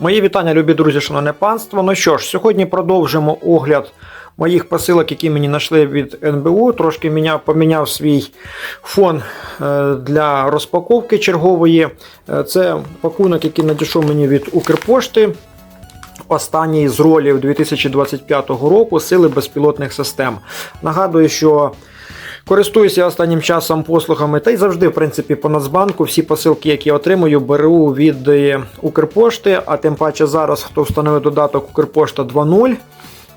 Мої вітання, любі друзі, шановне панство. Ну що ж, сьогодні продовжимо огляд моїх посилок, які мені знайшли від НБУ. Трошки міняв, поміняв свій фон е, для розпаковки чергової. Е, Це пакунок, який надійшов мені від Укрпошти. Останній з ролів 2025 року сили безпілотних систем. Нагадую, що Користуюся останнім часом послугами та й завжди, в принципі, по Нацбанку. Всі посилки, які отримую, беру від е, Укрпошти, а тим паче зараз, хто встановив додаток Укрпошта 2.0,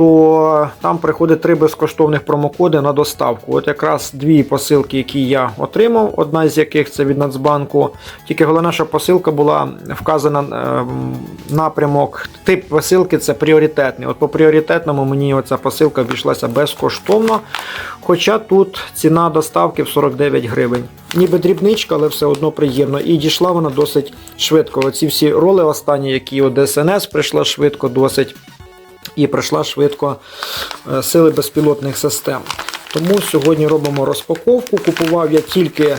то там приходить три безкоштовних промокоди на доставку. От якраз дві посилки, які я отримав, одна з яких це від Нацбанку. Тільки головне, що посилка була вказана ем, напрямок. Тип посилки це пріоритетний. От по пріоритетному мені оця посилка обійшлася безкоштовно. Хоча тут ціна доставки в 49 гривень. Ніби дрібничка, але все одно приємно. І дійшла вона досить швидко. Оці всі роли останні, які от ДСНС прийшла швидко досить. І прийшла швидко е, сили безпілотних систем. Тому сьогодні робимо розпаковку. Купував я тільки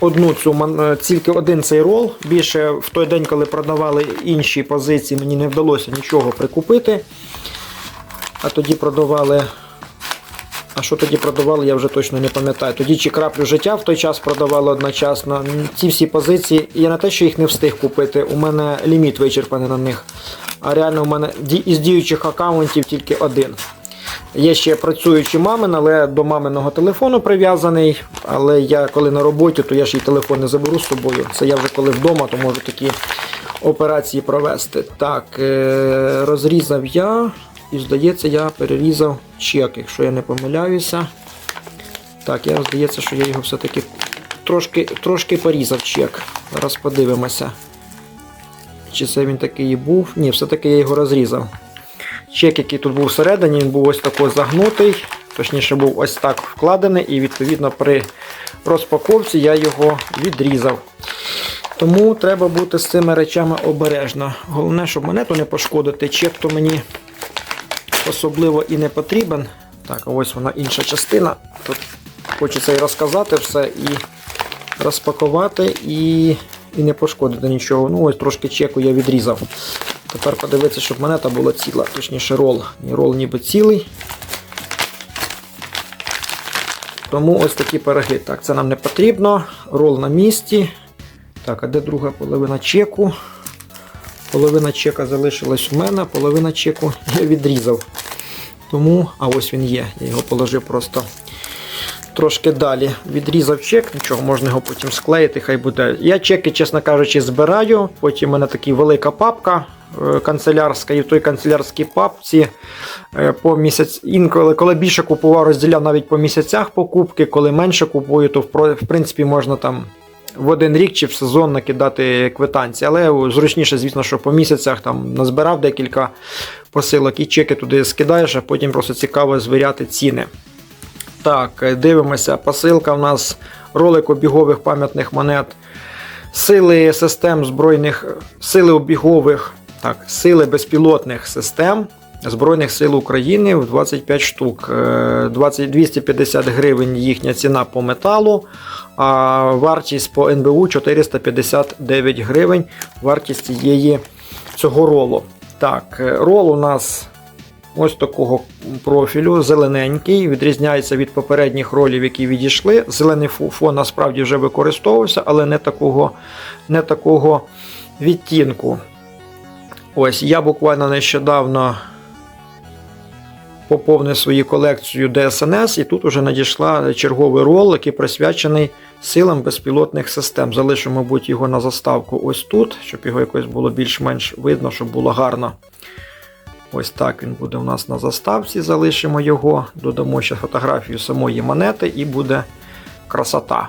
одну цю е, тільки один цей рол. Більше в той день, коли продавали інші позиції, мені не вдалося нічого прикупити. А тоді продавали. А що тоді продавали, я вже точно не пам'ятаю. Тоді чи краплю життя в той час продавали одночасно. Ці всі позиції, я не те, що їх не встиг купити, у мене ліміт вичерпаний на них. А реально у мене із діючих аккаунтів тільки один. Є ще працюючий мамин, але до маминого телефону прив'язаний. Але я коли на роботі, то я ж і телефон не заберу з собою. Це я вже коли вдома, то можу такі операції провести. Так, е- розрізав я. І здається, я перерізав чек, якщо я не помиляюся. Так, я здається, що я його все-таки трошки, трошки порізав чек. Зараз подивимося. Чи це він такий і був? Ні, все-таки я його розрізав. Чек, який тут був всередині, він був ось такий загнутий, точніше був ось так вкладений, і відповідно при розпаковці я його відрізав. Тому треба бути з цими речами обережно. Головне, щоб монету не пошкодити. Чек то мені особливо і не потрібен. Так, ось вона інша частина. Тут хочеться і розказати все, і розпакувати, і, і не пошкодити нічого. Ну, ось трошки чеку я відрізав. Тепер подивитися, щоб монета була ціла, точніше рол. Рол ніби цілий. Тому ось такі пироги. Так, це нам не потрібно. Рол на місці. Так, а де друга половина чеку? Половина чека залишилась у мене, половина чеку я відрізав. Тому, а ось він є. Я його положив просто трошки далі. Відрізав чек, нічого, можна його потім склеїти, хай буде. Я чеки, чесно кажучи, збираю. Потім у мене така велика папка е, канцелярська, і в той канцелярській папці е, по місяць. Інколи, коли більше купував, розділяв навіть по місяцях покупки, коли менше купую, то в принципі можна там. В один рік чи в сезон накидати квитанції, але зручніше, звісно, що по місяцях там назбирав декілька посилок і чеки туди скидаєш, а потім просто цікаво звіряти ціни. Так, дивимося. Посилка в нас ролик обігових пам'ятних монет. Сили систем збройних сили обігових, так, сили безпілотних систем Збройних сил України в 25 штук. Е, 20, 250 гривень їхня ціна по металу, а вартість по НБУ 459 гривень. Вартість цієї цього ролу. Так, е, рол у нас ось такого профілю, зелененький, відрізняється від попередніх ролів, які відійшли. Зелений фон насправді вже використовувався, але не такого, не такого відтінку. Ось я буквально нещодавно поповнив свою колекцію DSNS, і тут вже надійшла черговий рол, який присвячений силам безпілотних систем. Залишу, мабуть, його на заставку ось тут, щоб його якось було більш-менш видно, щоб було гарно. Ось так він буде у нас на заставці. Залишимо його, додамо ще фотографію самої монети і буде красота.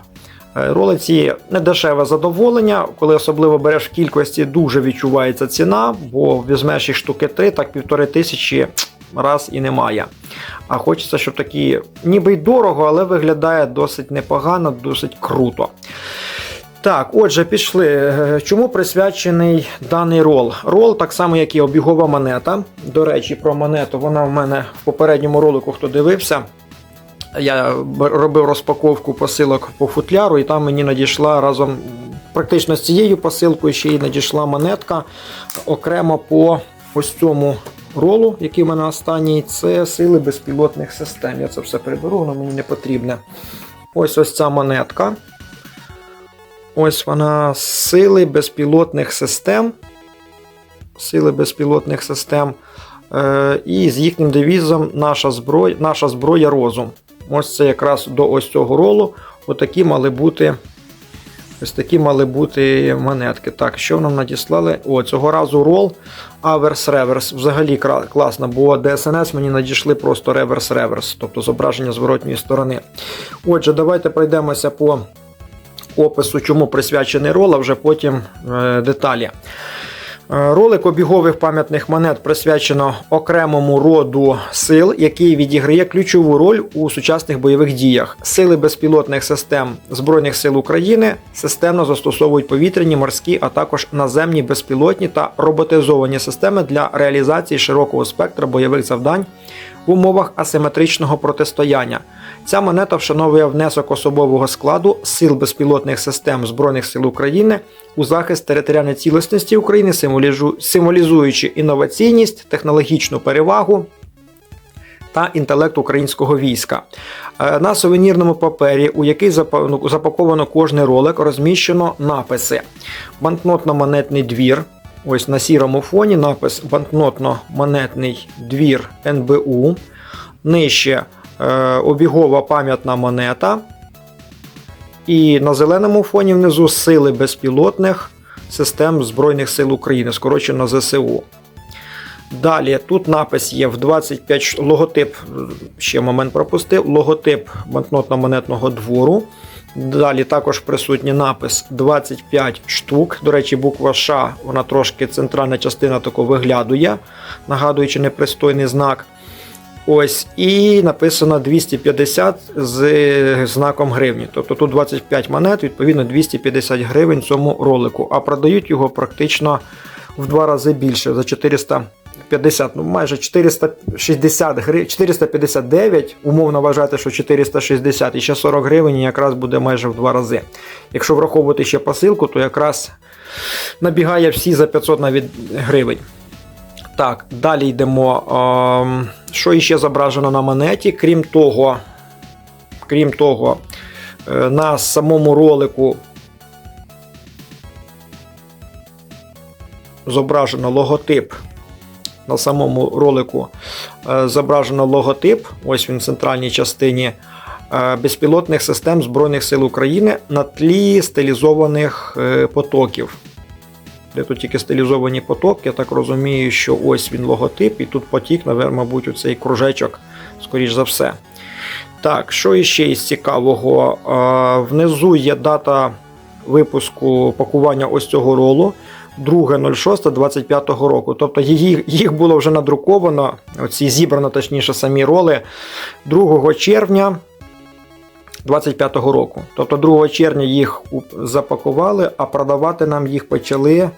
Е, Роли ці недешеве задоволення, коли особливо береш в кількості, дуже відчувається ціна, бо візьмеш їх штуки 3, так півтори тисячі раз і немає. А хочеться, щоб такі ніби й дорого, але виглядає досить непогано, досить круто. Так, отже, пішли. Е, Чому присвячений даний рол? Рол, так само, як і обігова монета. До речі, про монету вона в мене в попередньому ролику, хто дивився. Я робив розпаковку посилок по футляру, і там мені надійшла разом практично з цією посилкою ще й надійшла монетка окремо по ось цьому ролу, який в мене останній, це сили безпілотних систем. Я це все приберу, воно мені не потрібне. Ось ось ця монетка. Ось вона сили безпілотних систем. Сили безпілотних систем. Е, і з їхнім девізом наша зброя, наша зброя розум. Ось це якраз до ось цього ролу. Отакі мали бути. Ось такі мали бути монетки. Так, що нам надіслали? О, цього разу рол аверс-реверс. Взагалі класно, бо DSNS мені надійшли просто реверс-реверс, тобто зображення зворотньої сторони. Отже, давайте пройдемося по опису, чому присвячений рол, а вже потім е, деталі. Е, Ролик обігових пам'ятних монет присвячено окремому роду сил, який відіграє ключову роль у сучасних бойових діях. Сили безпілотних систем Збройних сил України системно застосовують повітряні, морські, а також наземні безпілотні та роботизовані системи для реалізації широкого спектра бойових завдань в умовах асиметричного протистояння. Ця монета вшановує внесок особового складу сил безпілотних систем Збройних сил України у захист територіальної цілісності України, символізуючи інноваційність, технологічну перевагу та інтелект українського війська. Е, На сувенірному папері, у який ну, запаковано кожний ролик, розміщено написи: банкнотно-монетний двір. Ось на сірому фоні напис банкнотно-монетний двір НБУ. Нижче е, обігова пам'ятна монета. І на зеленому фоні внизу сили безпілотних систем Збройних сил України, скорочено ЗСУ. Далі тут напис є в 25 ш- логотип, ще момент пропустив, логотип банкнотно-монетного двору. Далі також присутній напис 25 штук. До речі, буква Ш, вона трошки центральна частина тако виглядує, нагадуючи непристойний знак. Ось, і написано 250 з знаком гривні. Тобто тут 25 монет, відповідно 250 гривень цьому ролику. А продають його практично в два рази більше за 450, ну майже 460 гривень, 459, умовно вважати, що 460 і ще 40 гривень якраз буде майже в два рази. Якщо враховувати ще посилку, то якраз набігає всі за 500 навіть гривень. Так, далі йдемо. Ем, що іще зображено на монеті? Крім того, крім того, е, на самому ролику зображено логотип. На самому ролику е, зображено логотип, ось він в центральній частині е, безпілотних систем Збройних сил України на тлі стилізованих потоків. Де тут тільки стилізовані потоки, я так розумію, що ось він логотип, і тут потік, навер- мабуть, у цей кружечок, скоріш за все. Так, що іще із цікавого? Внизу є дата випуску пакування ось цього ролу. 2.06.25 року. Тобто її, їх було вже надруковано, оці зібрано, точніше, самі роли 2 червня 25-го року. Тобто 2 червня їх запакували, а продавати нам їх почали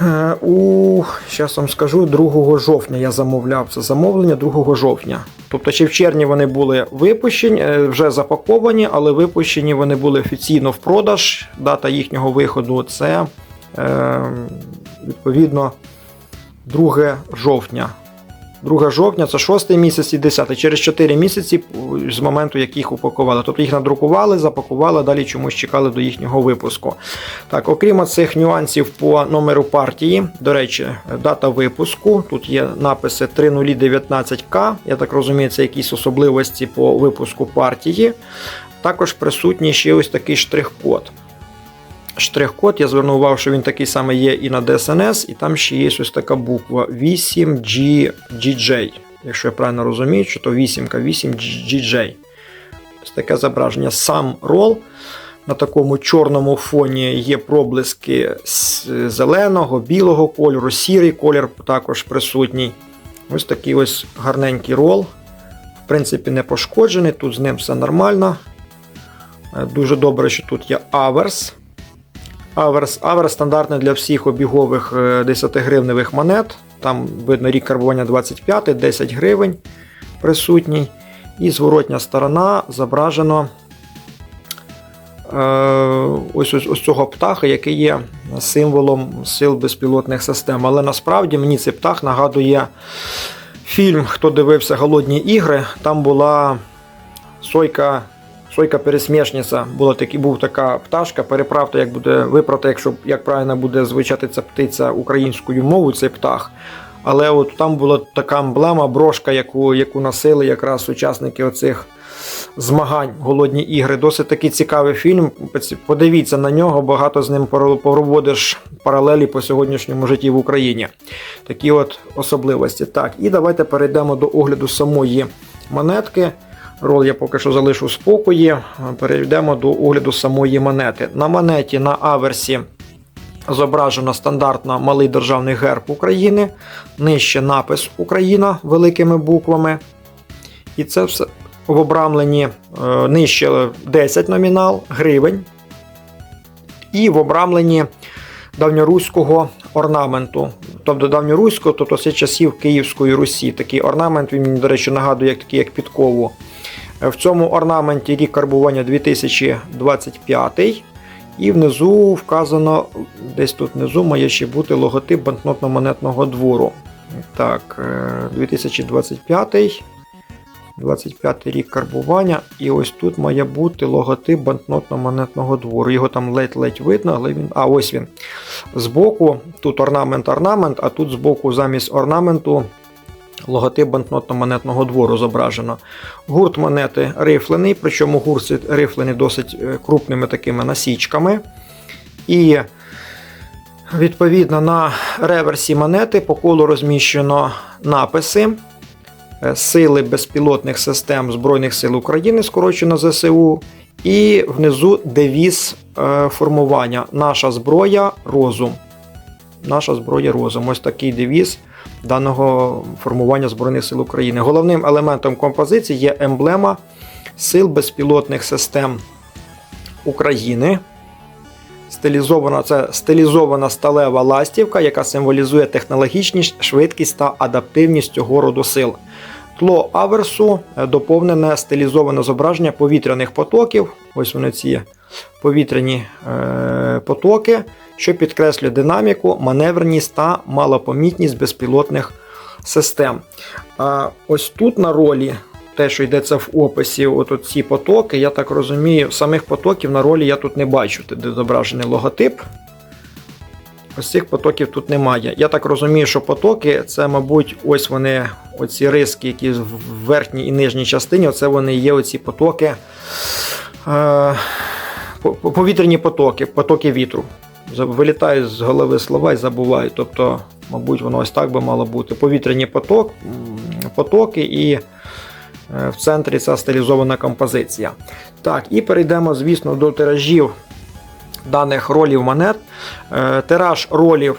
е, у, зараз вам скажу, 2 жовтня я замовляв це замовлення 2 жовтня. Тобто ще в червні вони були випущені, е, вже запаковані, але випущені вони були офіційно в продаж. Дата їхнього виходу це е, відповідно 2 жовтня. 2 жовтня це 6 місяць і 10. Через 4 місяці з моменту, як їх упакували. Тобто їх надрукували, запакували, далі чомусь чекали до їхнього випуску. Так, окрім цих нюансів по номеру партії, до речі, дата випуску. Тут є написи 3019К. Я так розумію, це якісь особливості по випуску партії. Також присутній ще ось такий штрих-код. Штрих-код, я звернув увагу, що він такий самий є і на DSNS, і там ще є ось така буква 8GJ. Якщо я правильно розумію, що то 8 8GJ. Ось таке зображення. Сам рол. На такому чорному фоні є проблиски зеленого, білого кольору, сірий колір також присутній. Ось такий ось гарненький рол. В принципі, не пошкоджений, тут з ним все нормально. Е, Дуже добре, що тут є аверс. Аверс, аверс стандартний для всіх обігових е, 10-гривневих монет. Там видно рік карбування 25, 10 гривень присутній. І зворотня сторона зображено е, ось, ось, ось цього птаха, який є символом сил безпілотних систем. Але насправді мені цей птах нагадує фільм, хто дивився Голодні ігри. Там була сойка. Сойка пересмішниця була такі, був така пташка. Переправте, як буде виправте, якщо як правильно буде звучати ця птиця українською мовою, цей птах. Але от там була така емблема, брошка, яку, яку носили якраз учасники оцих змагань голодні ігри. Досить такий цікавий фільм. Подивіться на нього, багато з ним проводиш паралелі по сьогоднішньому житті в Україні. Такі от особливості. Так, і давайте перейдемо до огляду самої монетки. Рол я поки що залишу в спокої. Перейдемо до огляду самої монети. На монеті на аверсі зображено стандартно малий державний герб України, нижче напис Україна великими буквами. І це все в обрамленні е, нижче 10 номінал гривень. І в обрамленні давньоруського орнаменту. Тобто давньоруського, тобто з часів Київської Русі. Такий орнамент, він мені, до речі, нагадує як такий, як підкову. В цьому орнаменті рік карбування 2025. І внизу вказано, десь тут внизу має ще бути логотип банкнотно-монетного двору. Так, 2025 25 рік карбування. І ось тут має бути логотип банкнотно-монетного двору. Його там ледь-ледь видно, але він. А, ось він. Збоку, тут орнамент-орнамент, а тут збоку замість орнаменту логотип банкнотно-монетного двору зображено. Гурт монети рифлений, причому гурт рифлений досить е, крупними такими насічками. І відповідно на реверсі монети по колу розміщено написи. Е, Сили безпілотних систем Збройних сил України, скорочено ЗСУ, і внизу девіз е, формування Наша зброя розум. Наша зброя розум. Ось такий девіз даного формування Збройних сил України. Головним елементом композиції є емблема Сил безпілотних систем України. Стилізована це стилізована сталева ластівка, яка символізує технологічність, швидкість та адаптивність цього роду сил. Тло аверсу е, доповнене стилізоване зображення повітряних потоків. Ось вони ці повітряні е, потоки, що підкреслює динаміку, маневреність та малопомітність безпілотних систем. А ось тут на ролі, те, що йдеться в описі, от ці потоки, я так розумію, самих потоків на ролі я тут не бачу, де зображений логотип. Ось цих потоків тут немає. Я так розумію, що потоки це, мабуть, ось вони, оці риски, які в верхній і нижній частині, оце вони є оці потоки, е, повітряні потоки, потоки вітру. Вилітають з голови слова і забувають. Тобто, мабуть, воно ось так би мало бути. Повітряні поток, потоки і е, в центрі ця стилізована композиція. Так, і перейдемо, звісно, до тиражів даних ролів монет. Е, тираж ролів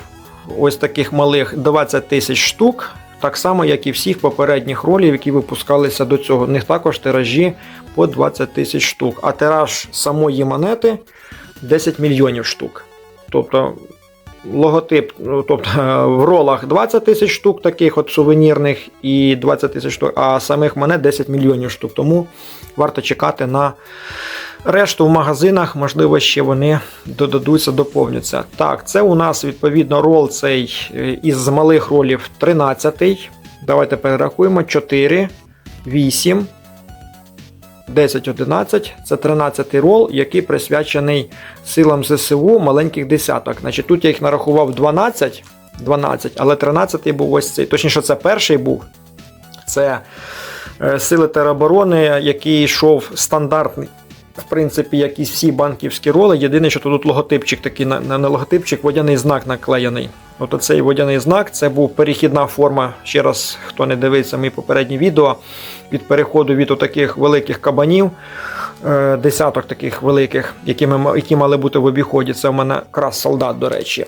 ось таких малих 20 тисяч штук. Так само, як і всіх попередніх ролів, які випускалися до цього. У них також тиражі по 20 тисяч штук. А тираж самої монети 10 мільйонів штук. Тобто логотип, ну, тобто в ролах 20 тисяч штук, таких от сувенірних і 20 тисяч штук, а самих монет 10 мільйонів штук. Тому варто чекати на решту в магазинах, можливо, ще вони додадуться, доповняться. Так, це у нас відповідно рол цей е, із малих ролів 13. Давайте перерахуємо 4, 8. 10, 11 це 13-й рол, який присвячений силам ЗСУ маленьких десяток. Значить, Тут я їх нарахував 12, 12, але 13-й був ось цей. Точніше, це перший був. Це е, сили тероборони, який йшов стандартний. В принципі, як і всі банківські роли. Єдине, що тут логотипчик такий на логотипчик водяний знак наклеєний. От оцей водяний знак це був перехідна форма. Ще раз, хто не дивиться мої попередні відео, від переходу від таких великих кабанів, е, десяток таких великих, які ми, які мали бути в обіході. Це в мене крас солдат, до речі.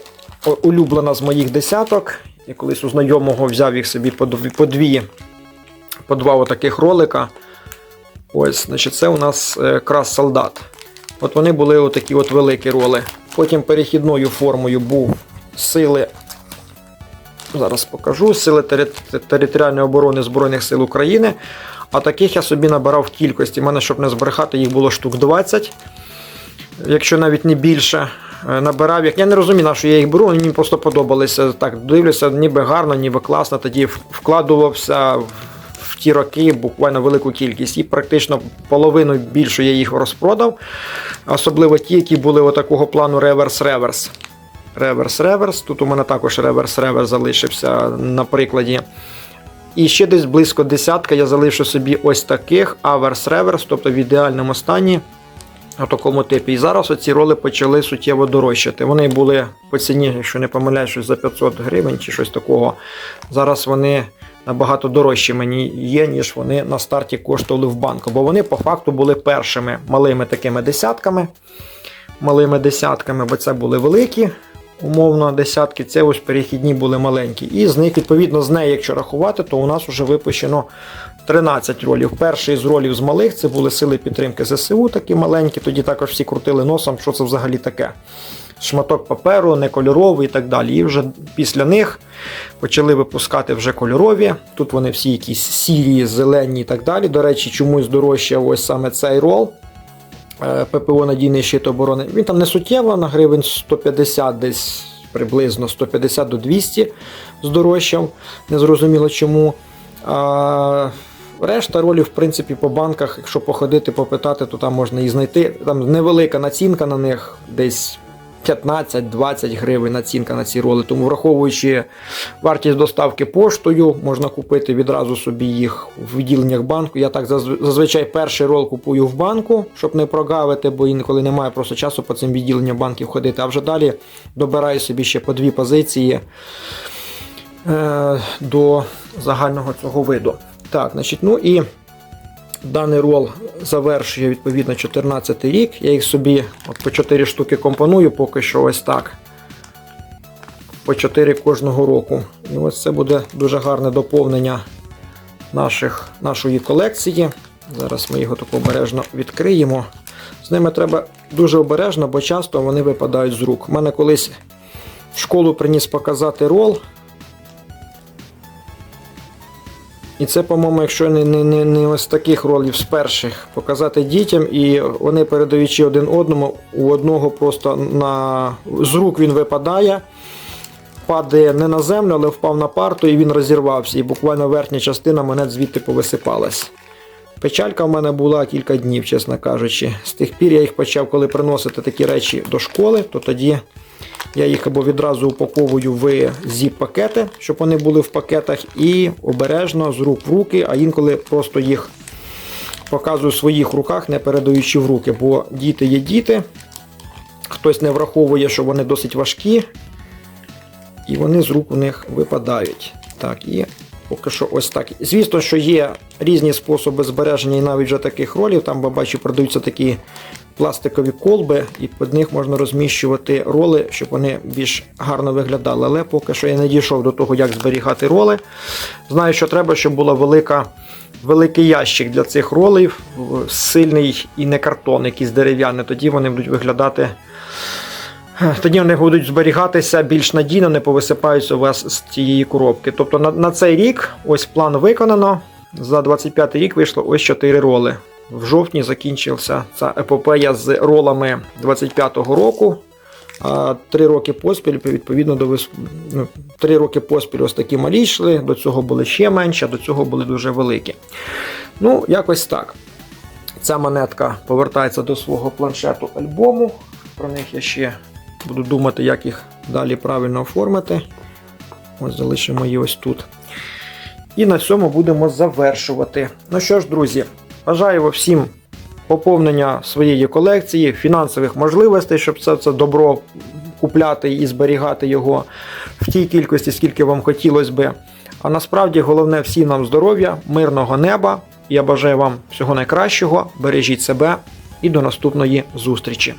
Улюблена з моїх десяток. Я колись у знайомого взяв їх собі по дві, по, дві, по два отаких ролика. Ось, значить, Це у нас е, крас солдат. От Вони були отакі от великі роли. Потім перехідною формою був сили. Зараз покажу сили територіальної оборони Збройних сил України. А таких я собі набирав в кількості. У мене, щоб не збрехати, їх було штук 20. якщо навіть не більше. е, Набирав їх. Я не розумію, що я їх беру, мені просто подобалися. Так, дивлюся, ніби гарно, ніби класно. Тоді вкладувався в, ті роки буквально велику кількість. І практично половину більшу я їх розпродав. Особливо ті, які були отакого плану реверс-реверс. Реверс-реверс. Тут у мене також реверс-реверс залишився на прикладі. І ще десь близько десятка я залишу собі ось таких аверс-реверс, тобто в ідеальному стані у такому типі. І зараз оці роли почали суттєво дорожчати. Вони були по ціні, якщо не помиляюсь, щось за 500 гривень чи щось такого. Зараз вони набагато дорожчі мені є, ніж вони на старті коштували в банку. Бо вони по факту були першими малими такими десятками. Малими десятками, бо це були великі. Умовно, десятки, це ось перехідні були маленькі. І з них, відповідно, з неї, якщо рахувати, то у нас вже випущено 13 ролів. Перший з ролів з малих це були сили підтримки ЗСУ, такі маленькі. Тоді також всі крутили носом, що це взагалі таке. Шматок паперу, не кольоровий і так далі. І вже після них почали випускати вже кольорові. Тут вони всі якісь сірі, зелені і так далі. До речі, чомусь дорожче ось саме цей рол. Е, ППО надійний щит оборони. Він там не суттєво, на гривень 150 десь приблизно 150 до 200 здорожчав. Незрозуміло чому. А, решта ролів, в принципі, по банках, якщо походити, попитати, то там можна і знайти. Там невелика націнка на них, десь 15-20 гривень націнка на ці роли. Тому, враховуючи вартість доставки поштою, можна купити відразу собі їх в відділеннях банку. Я так зазвичай перший рол купую в банку, щоб не прогавити, бо інколи немає просто часу по цим відділенням банків ходити. А вже далі добираю собі ще по дві позиції е, до загального цього виду. Так, значить, ну і даний рол завершує відповідно 14 рік. Я їх собі от по 4 штуки компоную, поки що ось так. По 4 кожного року. І ось це буде дуже гарне доповнення наших, нашої колекції. Зараз ми його так обережно відкриємо. З ними треба дуже обережно, бо часто вони випадають з рук. У мене колись в школу приніс показати рол. І це, по-моєму, якщо не, не, не, не ось таких ролів з перших показати дітям, і вони передаючи один одному, у одного просто на з рук він випадає, падає не на землю, але впав на парту і він розірвався. І буквально верхня частина монет звідти повисипалась. Печалька в мене була кілька днів, чесно кажучи. З тих пір я їх почав, коли приносити такі речі до школи, то тоді я їх або відразу упаковую в зіп-пакети, щоб вони були в пакетах, і обережно з рук в руки, а інколи просто їх показую в своїх руках, не передаючи в руки, бо діти є діти. Хтось не враховує, що вони досить важкі, і вони з рук у них випадають. Так, і поки що ось так. Звісно, що є різні способи збереження і навіть вже таких ролів. Там, бачу, продаються такі пластикові колби, і під них можна розміщувати роли, щоб вони більш гарно виглядали. Але поки що я не дійшов до того, як зберігати роли. Знаю, що треба, щоб була велика. Великий ящик для цих ролів, сильний і не картон, якийсь дерев'яний, тоді вони будуть виглядати. Тоді вони будуть зберігатися більш надійно, не повисипаються у вас з цієї коробки. Тобто на, на цей рік ось план виконано. За 25 рік вийшло ось 4 роли. В жовтні закінчився ця епопея з ролами 25-го року. А три роки поспіль, відповідно до вис... ну, три роки поспіль ось такі малі йшли, до цього були ще менші, а до цього були дуже великі. Ну, якось так. Ця монетка повертається до свого планшету альбому. Про них я ще буду думати, як їх далі правильно оформити. Ось залишимо її ось тут. І на цьому будемо завершувати. Ну що ж, друзі, бажаю всім поповнення своєї колекції, фінансових можливостей, щоб це, це добро купляти і зберігати його в тій кількості, скільки вам хотілося би. А насправді головне всім нам здоров'я, мирного неба. Я бажаю вам всього найкращого, бережіть себе і до наступної зустрічі.